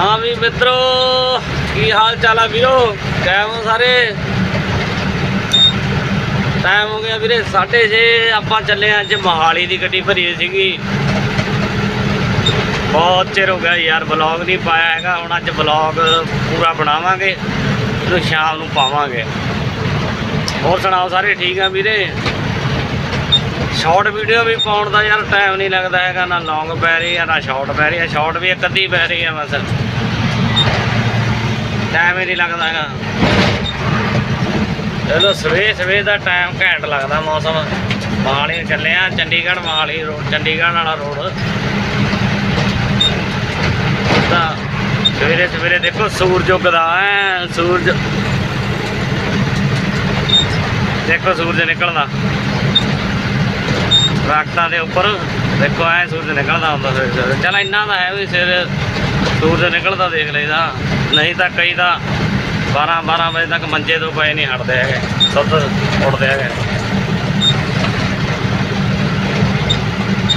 ਹਾਂ ਵੀ ਮਿੱਤਰੋ, ਕੀ ਹਾਲ ਚਾਲ ਆ ਵੀਰੋ? ਕਾਇਮ ਸਾਰੇ? ਟਾਈਮ ਹੋ ਗਿਆ ਵੀਰੇ 6:30 ਆਪਾਂ ਚੱਲੇ ਆਂ ਅੱਜ ਮਹਾਲੀ ਦੀ ਗੱਡੀ ਭਰੀ ਸੀਗੀ। ਬਹੁਤ ਚਿਰ ਹੋ ਗਿਆ ਯਾਰ ਵਲੌਗ ਨਹੀਂ ਪਾਇਆ ਹੈਗਾ, ਹੁਣ ਅੱਜ ਵਲੌਗ ਪੂਰਾ ਬਣਾਵਾਂਗੇ ਇਹਨੂੰ ਸ਼ਾਮ ਨੂੰ ਪਾਵਾਂਗੇ। ਹੋਰ ਸੁਣਾਓ ਸਾਰੇ, ਠੀਕ ਆ ਵੀਰੇ? ਸ਼ਾਰਟ ਵੀਡੀਓ ਵੀ ਪਾਉਣ ਦਾ ਯਾਰ ਟਾਈਮ ਨਹੀਂ ਲੱਗਦਾ ਹੈਗਾ, ਨਾ ਲੌਂਗ ਪੈ ਰਹੀ ਆ, ਨਾ ਸ਼ਾਰਟ ਪੈ ਰਹੀ ਆ ਸ਼ਾਰਟ ਵੀ ਇੱਕ ਅੱਧੀ ਪੈ ਰਹੀ ਆ ਬਸ। ਟਾਈਮ ਨਹੀਂ ਲੱਗਦਾ ਹੈਗਾ। ਚਲੋ, ਸਵੇਰ ਸਵੇਰ ਦਾ ਟਾਈਮ ਘੈਂਟ ਲੱਗਦਾ ਮੌਸਮ। ਮਹਾਲੀ ਚੱਲੇ ਆ ਚੰਡੀਗੜ੍ਹ ਮਹਾਲੀ ਰੋਡ ਚੰਡੀਗੜ੍ਹ ਵਾਲਾ ਰੋਡ ਤਾਂ ਸਵੇਰੇ ਸਵੇਰੇ ਦੇਖੋ, ਸੂਰਜ ਉੱਗਦਾ ਐ ਸੂਰਜ। ਦੇਖੋ ਸੂਰਜ ਨਿਕਲਦਾ। ਦਰਖਤਾਂ ਦੇ ਉੱਪਰ ਦੇਖੋ, ਐ ਸੂਰਜ ਨਿਕਲਦਾ ਹੁੰਦਾ ਸਵੇਰੇ ਸਵੇਰੇ। ਚਲ, ਇੰਨਾ ਦਾ ਹੈ ਵੀ ਸਵੇਰੇ ਸੂਰਜ ਨਿਕਲਦਾ, ਦੇਖ ਲਈਦਾ। ਨਹੀਂ ਤਾਂ ਕਈ ਤਾਂ 12 12 ਵਜੇ ਤੱਕ ਮੰਜੇ ਤੋਂ ਪਏ ਨਹੀਂ ਹਟਦੇ ਹੈਗੇ, ਸੁੱਧ ਉੱਠਦੇ ਹੈਗੇ।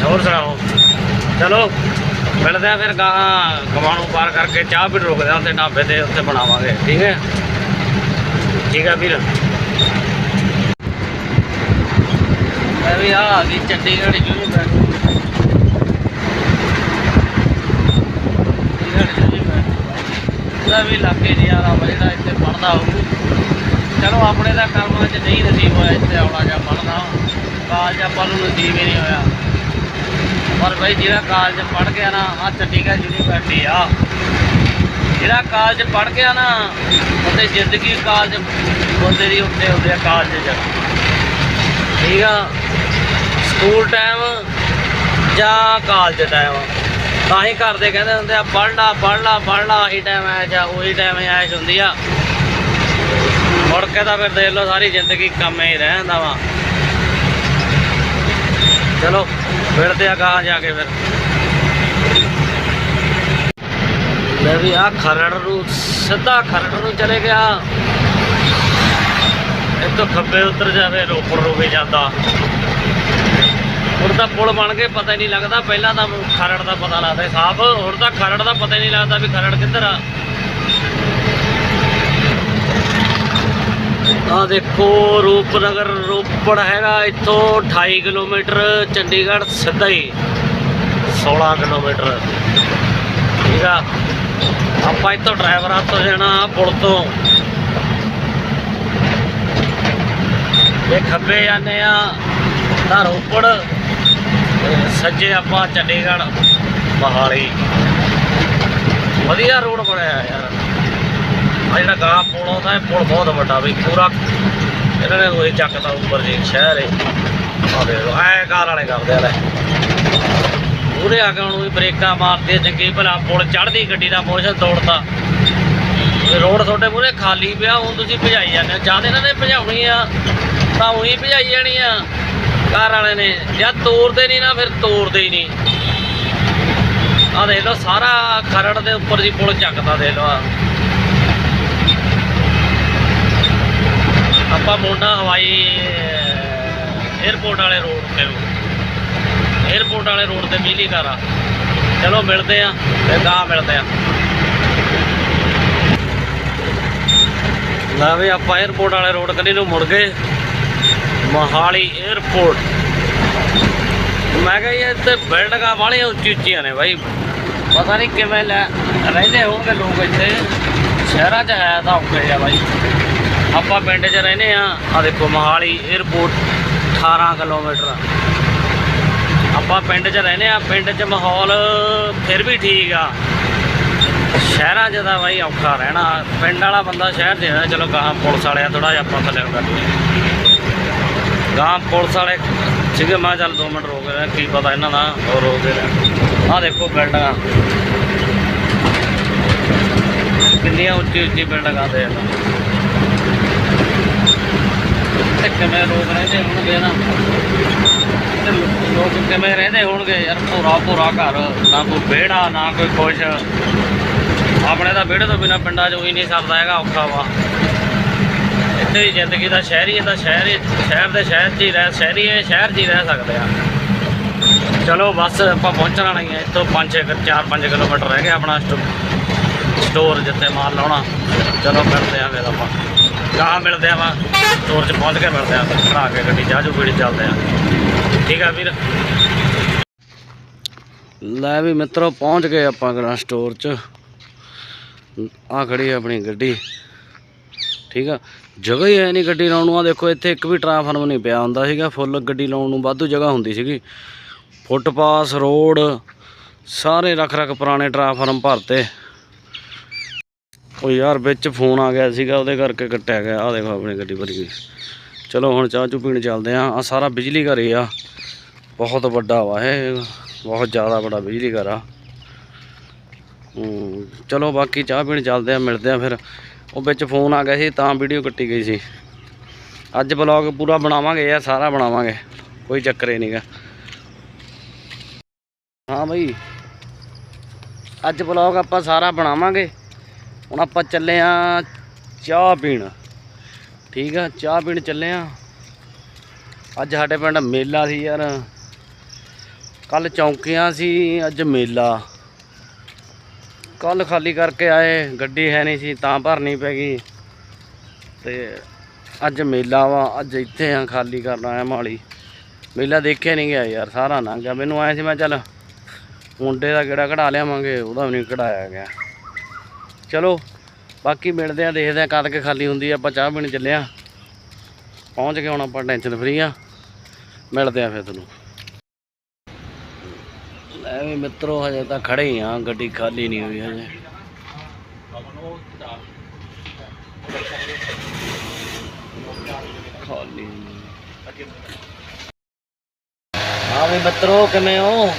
ਹੋਰ ਸੁਣਾਓ? ਚਲੋ, ਮਿਲਦੇ ਆ ਫਿਰ ਗਾਹਾਂ ਕਮਾਣੂ ਪਾਰ ਕਰਕੇ, ਚਾਹ ਵੀ ਰੋਕਦੇ ਆ ਉੱਥੇ ਢਾਬੇ ਤੇ ਉੱਥੇ ਬਣਾਵਾਂਗੇ, ਠੀਕ ਹੈ? ਠੀਕ ਹੈ ਵੀਰ? ਮੈਂ ਵੀ ਆ ਗਈ, ਚੰਡੀਗੜ੍ਹ ਯੂਨੀਵਰਸਿਟੀ ਚੰਡੀਗੜ੍ਹ ਯੂਨੀਵਰਸਿਟੀ ਵੀ ਇਲਾਕੇ ਜੀ ਯਾਰ ਜਿਹੜਾ ਇੱਥੇ ਪੜਦਾ ਹੋਊ। ਚਲੋ ਆਪਣੇ ਦਾ ਕਰਮਾਂ 'ਚ ਨਹੀਂ ਨਸੀਬ ਹੋਇਆ ਇੱਥੇ ਆਉਣਾ ਜਾਂ ਪੜਨਾ ਕਾਲਜ ਆਪਾਂ ਨੂੰ ਨਸੀਬ ਹੀ ਨਹੀਂ ਹੋਇਆ। ਪਰ ਬਈ ਜਿਹੜਾ ਕਾਲਜ ਪੜ ਗਿਆ ਨਾ ਆ ਚੰਡੀਗੜ੍ਹ ਯੂਨੀਵਰਸਿਟੀ ਆ। ਜਿਹੜਾ ਕਾਲਜ ਪੜ ਗਿਆ ਨਾ, ਉਹਦੇ ਜ਼ਿੰਦਗੀ ਕਾਲਜ, ਬੰਦੇ ਦੀ ਉੱਤੇ ਹੁੰਦੇ ਆ ਕਾਲਜ 'ਚ। ਠੀਕ ਆ? ਸਕੂਲ ਟਾਈਮ ਜਾਂ ਕਾਲਜ ਟਾਈਮ ਤਾਂ ਹੀ ਘਰ ਦੇ ਕਹਿੰਦੇ ਹੁੰਦੇ ਆ, ਪੜ੍ਹ ਲਾ ਪੜ੍ਹ ਲਾ ਪੜ੍ਹ ਲਾ ਆਹੀ ਟਾਈਮ ਐਸ਼ ਆ ਉਹੀ ਟਾਈਮ ਐਸ਼ ਹੁੰਦੀ ਆ। ਮੁੜ ਕੇ ਤਾਂ ਫਿਰ ਦੇਖ ਲਓ ਸਾਰੀ ਜ਼ਿੰਦਗੀ ਕੰਮ ਹੀ ਜਾਂਦਾ ਵਾ। ਚਲੋ ਫਿਰਦੇ ਆ ਕਹਾਂ ਜਾ ਕੇ ਫਿਰ। ਲੈ ਵੀ ਆ ਖਰੜ ਨੂੰ, ਸਿੱਧਾ ਖਰੜ ਨੂੰ ਚਲੇ ਗਿਆ। ਇੱਥੋਂ ਖੱਬੇ ਉਤਰ ਜਾਵੇ ਰੋਪੜ ਨੂੰ ਵੀ ਜਾਂਦਾ। ਹੁਣ ਤਾਂ ਪੁਲ ਬਣ ਕੇ ਪਤਾ ਹੀ ਨਹੀਂ ਲੱਗਦਾ। ਪਹਿਲਾਂ ਤਾਂ ਖਰੜ ਦਾ ਪਤਾ ਲੱਗਦਾ ਸਾਫ਼। ਹੁਣ ਤਾਂ ਖਰੜ ਦਾ ਪਤਾ ਹੀ ਨਹੀਂ ਲੱਗਦਾ ਵੀ ਖਰੜ ਕਿੱਧਰ ਆ। ਆ ਦੇਖੋ, ਰੂਪਨਗਰ ਰੋਪੜ ਹੈਗਾ ਇੱਥੋਂ 28 ਕਿਲੋਮੀਟਰ, ਚੰਡੀਗੜ੍ਹ ਸਿੱਧਾ ਹੀ 16 ਕਿਲੋਮੀਟਰ। ਠੀਕ ਆ? ਆਪਾਂ ਇੱਥੋਂ ਡਰਾਈਵਰਾਂ ਤੋਂ ਜਾਣਾ ਪੁਲ ਤੋਂ। ਇਹ ਖੱਬੇ ਜਾਂਦੇ ਆ, ਤਾਂ ਰੋਪੜ। ਸੱਜੇ ਆਪਾਂ ਚੰਡੀਗੜ੍ਹ ਮਹਾਲੀ। ਵਧੀਆ ਰੋਡ ਬਣਿਆ ਯਾਰ। ਆ ਜਿਹੜਾ ਗਾਂ ਪੁਲ ਆਉਂਦਾ ਇਹ ਪੁਲ ਬਹੁਤ ਵੱਡਾ ਬਈ ਪੂਰਾ ਇਹਨਾਂ ਨੇ ਹੋਏ ਚੱਕਦਾ ਉੱਪਰ ਜੀ ਸ਼ਹਿਰ ਏ ਆ ਦੇਖ ਲਓ, ਐ ਕਾਰ ਵਾਲੇ ਕਰਦੇ ਆ ਲੈ। ਪੂਰੇ ਆ ਕੇ ਹੁਣ ਵੀ ਬ੍ਰੇਕਾਂ ਮਾਰਦੇ, ਚੰਗੀ ਭਲਾ ਪੁਲ ਚੜਦੀ ਗੱਡੀ ਦਾ ਮੋਸ਼ਨ ਤੋੜਦਾ ਰੋਡ ਤੁਹਾਡੇ ਮੂਹਰੇ ਖਾਲੀ ਪਿਆ, ਹੁਣ ਤੁਸੀਂ ਭਜਾਈ ਜਾਂਦੇ ਹੋ। ਜਦ ਇਹਨਾਂ ਨੇ ਭਜਾਉਣੀ ਆ, ਤਾਂ ਉਹੀ ਭਜਾਈ ਜਾਣੀ ਆ। ਘਰ ਵਾਲੇ ਨੇ। ਜਦ ਤੋੜਦੇ ਨਹੀਂ ਨਾ, ਫਿਰ ਤੋੜਦੇ ਹੀ ਨਹੀਂ। ਆ ਦੇਖ ਲਓ, ਸਾਰਾ ਖਰੜ ਦੇ ਉੱਪਰ ਜੀ ਪੁਲ ਚੱਕਦਾ ਦੇਖ ਲਓ ਆਪਾਂ ਮੋਨਾ ਹਵਾਈ 에어ਪੋਰਟ ਵਾਲੇ ਰੋਡ ਤੇ 에어ਪੋਰਟ ਵਾਲੇ ਰੋਡ ਤੇ ਬਿਜਲੀ ਕਰ ਆ। ਚਲੋ ਮਿਲਦੇ ਆ, ਤੇ ਗਾਂ ਮਿਲਦੇ ਆ। ਨਾ ਵੀ ਆਪਾਂ 에어ਪੋਰਟ ਵਾਲੇ ਰੋਡ ਕੰਨੀ ਨੂੰ ਮੁੜ ਗਏ। ਮੋਹਾਲੀ 에ਅਰਪੋਰਟ ਮੈਂ ਕਿਹਾ ਇਹ ਤੇ ਬਿਲਡਿੰਗਾਂ ਵਾਲੀਆਂ ਉੱਚੀ ਉੱਚੀਆਂ ਨੇ ਬਾਈ। ਪਤਾ ਨਹੀਂ ਕਿਵੇਂ ਲੈ ਰਹਿੰਦੇ ਹੋਣਗੇ ਲੋਕ ਇੱਥੇ। ਸ਼ਹਿਰਾਂ 'ਚ ਹੈ ਤਾਂ ਔਖੇ ਆ ਬਾਈ। ਆਪਾਂ ਪਿੰਡ 'ਚ ਰਹਿੰਦੇ ਆ ਆ ਦੇਖੋ ਮੋਹਾਲੀ 에ਅਰਪੋਰਟ 18 ਕਿਲੋਮੀਟਰ। ਆਪਾਂ ਪਿੰਡ 'ਚ ਰਹਿੰਦੇ ਆ ਪਿੰਡ 'ਚ ਮਾਹੌਲ ਫਿਰ ਵੀ ਠੀਕ ਆ। ਸ਼ਹਿਰਾਂ 'ਚ ਤਾਂ ਬਾਈ ਔਖਾ ਰਹਿਣਾ। ਪਿੰਡ ਵਾਲਾ ਬੰਦਾ ਸ਼ਹਿਰ ਦੇ ਚਲੋ ਗਾਹਾਂ ਪੁਲਿਸ ਵਾਲਿਆਂ ਥੋੜਾ ਜਿਹਾ ਆਪਾਂ ਥੱਲੇ ਕਰ ਲਈਏ। ਗਾਂ ਪੁਲਿਸ ਵਾਲੇ ਸੀਗੇ, ਮੈਂ ਕਿਹਾ ਚੱਲ 2 ਮਿੰਟ ਰੋਕ ਗਏ, ਕੀ ਪਤਾ ਇਹਨਾਂ ਦਾ ਹੋਰ ਰੋਕਦੇ ਗਏ ਆਹ ਦੇਖੋ ਬਿਲਡਿੰਗਾਂ। ਕਿੰਨੀਆਂ ਉੱਚੀ ਉੱਚੀ ਬਿਲਡਿੰਗਾਂ ਦੇ ਤੇ ਕਿਵੇਂ ਲੋਕ ਰਹਿੰਦੇ ਹੋਣਗੇ ਨਾ? ਲੋਕ ਕਿਵੇਂ ਰਹਿੰਦੇ ਹੋਣਗੇ? ਯਾਰ ਭੋਰਾ ਭੋਰਾ ਘਰ, ਨਾ ਕੋਈ ਵਿਹੜਾ, ਨਾ ਕੋਈ ਕੁਛ। ਆਪਣੇ ਤਾਂ ਵਿਹੜੇ ਤੋਂ ਬਿਨਾ ਪਿੰਡਾਂ 'ਚ ਉਹੀ ਨਹੀਂ ਸਰਦਾ ਹੈਗਾ, ਔਖਾ ਵਾ। ਦੀ ਜ਼ਿੰਦਗੀ ਦਾ ਸ਼ਹਿਰੀ ਹੈ ਤਾਂ ਸ਼ਹਿਰ ਸ਼ਹਿਰ ਦੇ ਸ਼ਹਿਰ 'ਚ ਹੀ ਰਹਿ ਸ਼ਹਿਰੀ ਹੈ ਸ਼ਹਿਰ 'ਚ ਹੀ ਰਹਿ ਸਕਦੇ ਆ। ਚਲੋ ਬਸ ਆਪਾਂ ਪਹੁੰਚਣਾ ਨਹੀਂ ਹਾਂ, ਇੱਥੋਂ 5 4 5 ਕਿਲੋਮੀਟਰ ਰਹਿ ਗਿਆ ਆਪਣਾ ਸਟੋਰ ਜਿੱਥੇ ਮਾਲ ਲਾਉਣਾ। ਚਲੋ ਮਿਲਦੇ ਆ ਫਿਰ ਆਪਾਂ। ਕਹਾਂ ਮਿਲਦੇ ਆ ਵਾ ਸਟੋਰ 'ਚ ਪਹੁੰਚ ਕੇ ਮਿਲਦੇ ਆ ਖੜਾ ਕੇ ਗੱਡੀ ਚਾਹ ਜੂ ਪੀੜੀ ਚੱਲਦੇ ਆ ਠੀਕ ਆ ਵੀਰ। ਲੈ ਵੀ ਮਿੱਤਰੋ, ਪਹੁੰਚ ਗਏ ਆਪਾਂ ਗਰਾਂ ਸਟੋਰ 'ਚ। ਆ ਖੜੀ ਆਪਣੀ ਗੱਡੀ। ਠੀਕ ਆ। ਜਗ੍ਹਾ ਹੀ ਹੈ ਨਹੀਂ ਗੱਡੀ ਲਾਉਣ ਨੂੰ। ਆ ਦੇਖੋ, ਇੱਥੇ ਇੱਕ ਵੀ ਟਰਾਂਸਫਾਰਮਰ ਨਹੀਂ ਪਿਆ ਹੁੰਦਾ ਸੀਗਾ। ਫੁੱਲ ਗੱਡੀ ਲਾਉਣ ਨੂੰ ਵਾਧੂ ਜਗ੍ਹਾ ਹੁੰਦੀ ਸੀਗੀ। ਫੁੱਟਪਾਸ ਰੋਡ, ਸਾਰੇ ਰੱਖ ਰੱਖ ਪੁਰਾਣੇ ਟਰਾਂਸਫਾਰਮ ਭਰਤੇ। ਉਹ ਯਾਰ ਵਿੱਚ ਫੋਨ ਆ ਗਿਆ ਸੀਗਾ, ਉਹਦੇ ਕਰਕੇ ਕੱਟਿਆ ਗਿਆ। ਆ ਦੇਖੋ ਆਪਣੀ ਗੱਡੀ ਭਰੀ ਗਈ ਚਲੋ, ਹੁਣ ਚਾਹ ਚੂ ਪੀਣ ਚੱਲਦੇ ਆ ਆ ਸਾਰਾ ਬਿਜਲੀ ਘਰ ਹੀ ਆ। ਬਹੁਤ ਵੱਡਾ ਵਾ ਇਹ। ਬਹੁਤ ਜ਼ਿਆਦਾ ਵੱਡਾ ਬਿਜਲੀ ਘਰ ਆ। ਚਲੋ ਬਾਕੀ ਚਾਹ ਪੀਣ ਚੱਲਦੇ ਆ ਮਿਲਦੇ ਆ ਫਿਰ। ਉਹ ਵਿੱਚ ਫੋਨ ਆ ਗਿਆ ਸੀ, ਤਾਂ ਵੀਡੀਓ ਕੱਟੀ ਗਈ ਸੀ। ਅੱਜ ਬਲੌਗ ਪੂਰਾ ਬਣਾਵਾਂਗੇ ਯਾਰ ਸਾਰਾ ਬਣਾਵਾਂਗੇ, ਕੋਈ ਚੱਕਰ ਹੀ ਨਹੀਂਗਾ ਹਾਂ ਬਈ, ਅੱਜ ਬਲੌਗ ਆਪਾਂ ਸਾਰਾ ਬਣਾਵਾਂਗੇ। ਹੁਣ ਆਪਾਂ ਚੱਲੇ ਆ ਚਾਹ ਪੀਣ। ਠੀਕ ਆ, ਚਾਹ ਪੀਣ ਚੱਲੇ ਆ। ਅੱਜ ਸਾਡੇ ਪਿੰਡ ਮੇਲਾ ਸੀ ਯਾਰ। ਕੱਲ ਚੌਂਕੀਆਂ ਸੀ, ਅੱਜ ਮੇਲਾ। ਕੱਲ ਖਾਲੀ ਕਰਕੇ ਆਏ, ਗੱਡੀ ਹੈ ਨਹੀਂ ਸੀ, ਤਾਂ ਭਰਨੀ ਪੈ ਗਈ। ਤੇ ਅੱਜ ਮੇਲਾ ਵਾ, ਅੱਜ ਇੱਥੇ ਆ ਖਾਲੀ ਕਰਨ ਆਇਆ ਮਾਲੀ। ਮੇਲਾ ਦੇਖਿਆ ਨਹੀਂ ਗਿਆ ਯਾਰ, ਸਾਰਾ ਲੰਘ ਗਿਆ। ਮੈਨੂੰ ਆਇਆ ਸੀ, ਮੈਂ ਚੱਲ ਮੁੰਡੇ ਦਾ ਕਿਹੜਾ ਕਢਾ ਲਿਆਵਾਂਗੇ, ਉਹਦਾ ਵੀ ਨਹੀਂ ਕਢਾਇਆ ਗਿਆ। ਚਲੋ, ਬਾਕੀ ਮਿਲਦੇ ਆ, ਦੇਖਦੇ ਆ ਕਦ ਕੇ ਖਾਲੀ ਹੁੰਦੀ ਆ। ਆਪਾਂ ਚਾਹ ਪੀਣ ਚੱਲੇ ਆ। ਪਹੁੰਚ ਕੇ ਹੁਣ ਆਪਾਂ, ਟੈਨਸ਼ਨ ਫਰੀ ਆ। ਮਿਲਦੇ ਆ ਫਿਰ ਤੁਹਾਨੂੰ। ਲੈ ਮਿੱਤਰੋ ਹਜੇ ਤਾਂ ਖੜੇ ਹੀ ਆ, ਗੱਡੀ ਖਾਲੀ ਨਹੀਂ ਹੋਈ ਹਜੇ। ਖਾਲੀ ਹਾਂ ਵੀ ਮਿੱਤਰੋ, ਕਿਵੇਂ ਹੋ?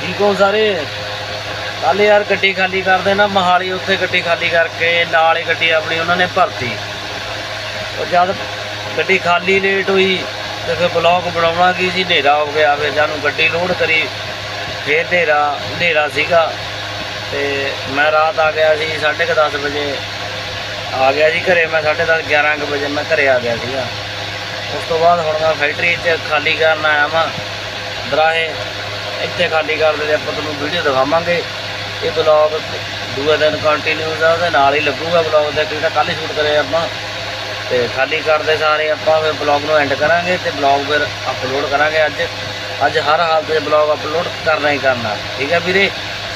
ਠੀਕ ਹੋ ਸਾਰੇ? ਕੱਲ ਯਾਰ ਗੱਡੀ ਖਾਲੀ ਕਰਦੇ ਨਾ ਮਹਾਲੀ ਉੱਥੇ ਗੱਡੀ ਖਾਲੀ ਕਰਕੇ ਨਾਲ ਹੀ ਗੱਡੀ ਆਪਣੀ ਉਹਨਾਂ ਨੇ ਭਰਤੀ। ਉਹ ਜਦ ਗੱਡੀ ਖਾਲੀ ਲੇਟ ਹੋਈ, ਤੇ ਫਿਰ ਬਲੌਕ ਬਣਾਉਣਾ ਕੀ ਸੀ, ਹਨੇਰਾ ਹੋ ਗਿਆ, ਫਿਰ ਜਾਨੂੰ ਗੱਡੀ ਲੋਡ ਕਰੀ। ਫਿਰ ਹਨੇਰਾ ਹਨੇਰਾ ਸੀਗਾ ਤੇ ਮੈਂ ਰਾਤ ਆ ਗਿਆ ਸੀ 10:30 ਵਜੇ ਆ ਗਿਆ ਸੀ ਘਰੇ, ਮੈਂ 10:30 11 ਕੁ ਵਜੇ ਮੈਂ ਘਰੇ ਆ ਗਿਆ ਸੀਗਾ। ਉਸ ਤੋਂ ਬਾਅਦ ਹੁਣ ਮੈਂ ਫੈਕਟਰੀ 'ਚ ਖਾਲੀ ਕਰਨ ਆਇਆ ਵਾਂ। ਦਰਾਹੇ, ਇੱਥੇ ਖਾਲੀ ਕਰਦੇ ਤੇ ਆਪਾਂ ਤੁਹਾਨੂੰ ਵੀਡੀਓ ਦਿਖਾਵਾਂਗੇ। ਇਹ ਬਲੌਗ ਦੂਏ ਦਿਨ ਕੰਟੀਨਿਊਸ ਆ, ਉਹਦੇ ਨਾਲ ਹੀ ਲੱਗੂਗਾ ਬਲੌਗ ਦਾ ਕਿਉਂਕਿ ਕੱਲ੍ਹ ਹੀ ਸ਼ੂਟ ਕਰਿਆ ਆਪਾਂ। ਤੇ ਖਾਲੀ ਕਰਦੇ ਸਾਰੇ ਆਪਾਂ, ਫਿਰ ਬਲੌਗ ਨੂੰ ਐਂਡ ਕਰਾਂਗੇ ਤੇ ਬਲੌਗ ਫਿਰ ਅਪਲੋਡ ਕਰਾਂਗੇ ਅੱਜ। ਅੱਜ ਹਰ ਹਾਲਤ ਦੇ ਬਲੌਗ ਅਪਲੋਡ ਕਰਨਾ ਹੀ ਕਰਨਾ। ਠੀਕ ਹੈ ਵੀਰੇ?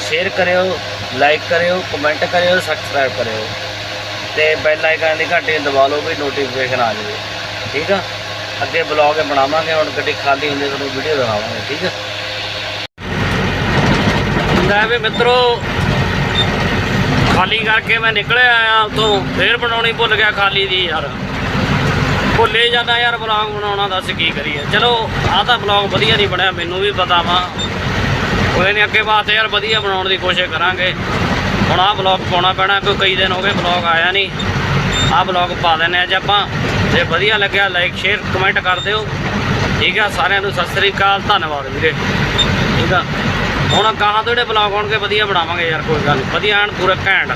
ਸ਼ੇਅਰ ਕਰਿਓ ਲਾਈਕ ਕਰਿਓ ਕਮੈਂਟ ਕਰਿਓ ਸਬਸਕ੍ਰਾਈਬ ਕਰਿਓ। ਤੇ ਬੈਲ ਆਈਕਨ ਦੀ ਘੰਟੀ ਦਬਾ ਲਓ ਵੀ ਨੋਟੀਫਿਕੇਸ਼ਨ ਆ ਜਾਵੇ। ਠੀਕ ਆ? ਅੱਗੇ ਬਲੌਗ ਬਣਾਵਾਂਗੇ, ਹੁਣ ਗੱਡੀ ਖਾਲੀ ਹੁੰਦੀ ਤੁਹਾਨੂੰ ਵੀਡੀਓ ਦਿਖਾਵਾਂਗੇ। ਠੀਕ ਆ? ਹੁੰਦਾ ਵੀ ਮਿੱਤਰੋ, ਖਾਲੀ ਕਰਕੇ ਮੈਂ ਨਿਕਲਿਆ ਆਇਆ ਉਤੋਂ ਫੇਰ ਬਣਾਉਣੀ ਭੁੱਲ ਗਿਆ ਖਾਲੀ ਦੀ ਯਾਰ। ਉਹ ਲੈ ਜਾਂਦਾ ਯਾਰ ਬਲੌਗ ਬਣਾਉਣਾ ਦੱਸ ਕੀ ਕਰੀਏ। ਚਲੋ, ਆਹ ਤਾਂ ਬਲੌਗ ਵਧੀਆ ਨਹੀਂ ਬਣਿਆ, ਮੈਨੂੰ ਵੀ ਪਤਾ ਵਾ। ਕੋਈ ਨਹੀਂ ਅੱਗੇ ਬਾਤ ਯਾਰ ਵਧੀਆ ਬਣਾਉਣ ਦੀ ਕੋਸ਼ਿਸ਼ ਕਰਾਂਗੇ। ਹੁਣ ਆਹ ਬਲੌਗ ਪਾਉਣਾ ਪੈਣਾ, ਕੋਈ ਕਈ ਦਿਨ ਹੋ ਗਏ ਬਲੌਗ ਆਇਆ ਨਹੀਂ। ਆਹ ਬਲੌਗ ਪਾ ਦਿੰਦੇ ਅੱਜ ਆਪਾਂ। ਜੇ ਵਧੀਆ ਲੱਗਿਆ ਲਾਈਕ ਸ਼ੇਅਰ ਕਮੈਂਟ ਕਰ ਦਿਓ। ਠੀਕ ਆ, ਸਾਰਿਆਂ ਨੂੰ ਸਤਿ ਸ੍ਰੀ ਅਕਾਲ, ਧੰਨਵਾਦ ਵੀਰੇ। ਠੀਕ ਆ। ਹੁਣ ਗਾਹਾਂ ਤੋਂ ਜਿਹੜੇ ਬਲੌਗ ਆਉਣਗੇ, ਵਧੀਆ ਬਣਾਵਾਂਗੇ ਯਾਰ, ਕੋਈ ਗੱਲ ਨੀ। ਵਧੀਆ ਐਨ ਪੂਰਾ ਘੈਂਟ।